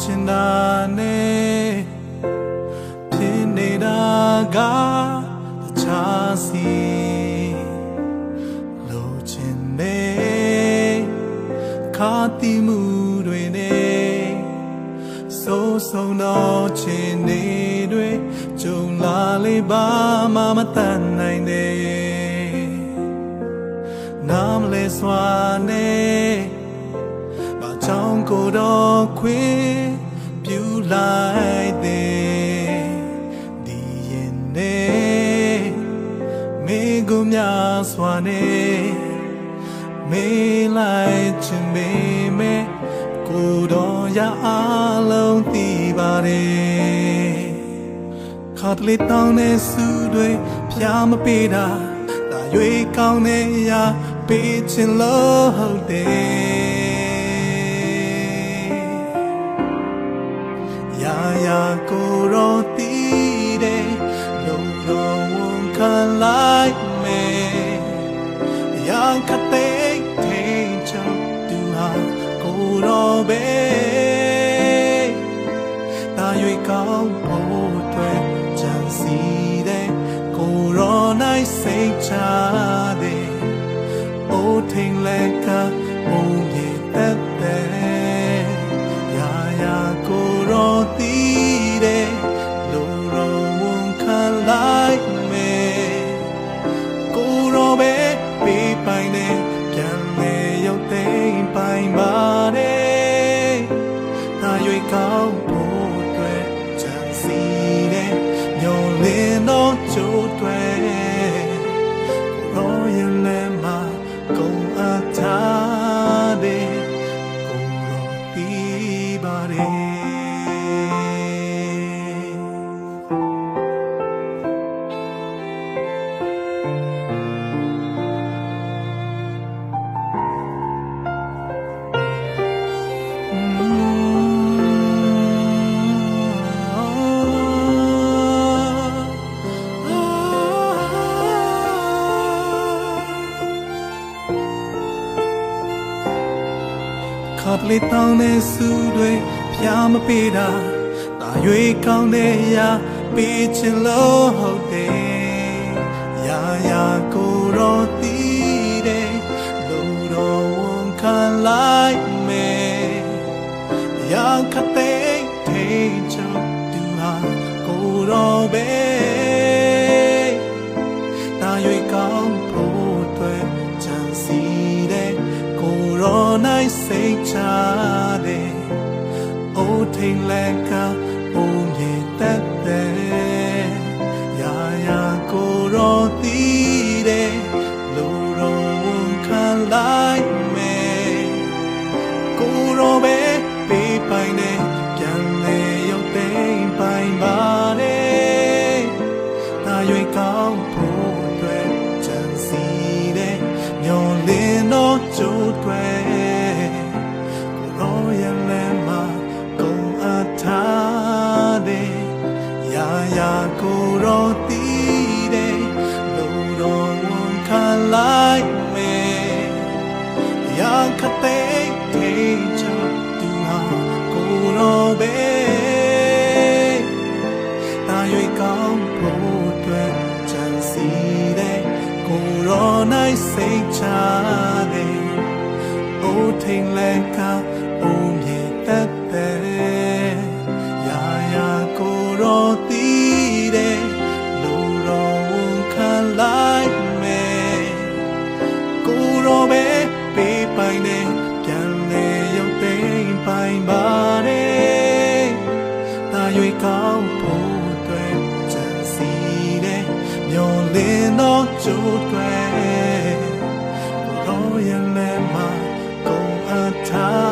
ချင်တာနဲ့ဖြစ်နေတာကတခြားစီလိုချင်နေခါတိမှုတွေနဲ့စိုးဆုံးတော့ချင်နေတွေကြုံလာလေပါမမတန်နိုင်တယ်နာမလဲစွာနဲ့ ဘာကြောင့်ကိုတော့ခွေပြူလိုက်တဲ့ဒီရင်နဲ့မေကိုများစွာနဲ့မေးလိုက်ချင်ပေမဲ့ကိုတော့ရအားလုံးသိပါတယ်ခါတလေတောင်းတဲ့စုတွေဖျားမပေးတာဒါရွေကောင်းတဲ့ရာပေးချင်လို့ဟုတ်တယ် ရာခတဲ့ထိန်ချောသူဟာကိုရောပဲတာရွေကောင်းဖို့အတွက်ကြံစီတဲ့ကိုရောနိုင်စိတ်ချတဲ့အိုးထိန်လက်ကဘုံပြေတက်တဲ့ ခါပလီတောင်းတဲ့စုတွေဖျားမပေးတာတာရွေကောင်းတဲ့ရာပေးချင်လို့ဟုတ်တယ်ရာရာကိုရောတီးတယ်လူတော်ဝန်ခံလိုက်မယ်ရာခတဲ့ထိန်ချောသူဟာကိုရောပဲ စိတ်ချတဲ့အိုးထိန်လက်ကဘုံမြေတက်တဲ့ရာရာကိုရောတီးတဲ့လူရောဝန်ခံလိုက်မယ်ကိုရောပဲပေးပိုင်တဲ့ပြန်လေရောက်သိမ်းပိုင်ပါတယ်တာရွေကောင်း ရာခတဲ့ထိန်ချသူဟာ ကောင်းဖို့အတွက်ကြံစီတဲ့မျောလင်းတော့ကြိုးတွေ့ဘုရောရဲ့လက်မှာကုန်အပ်ထား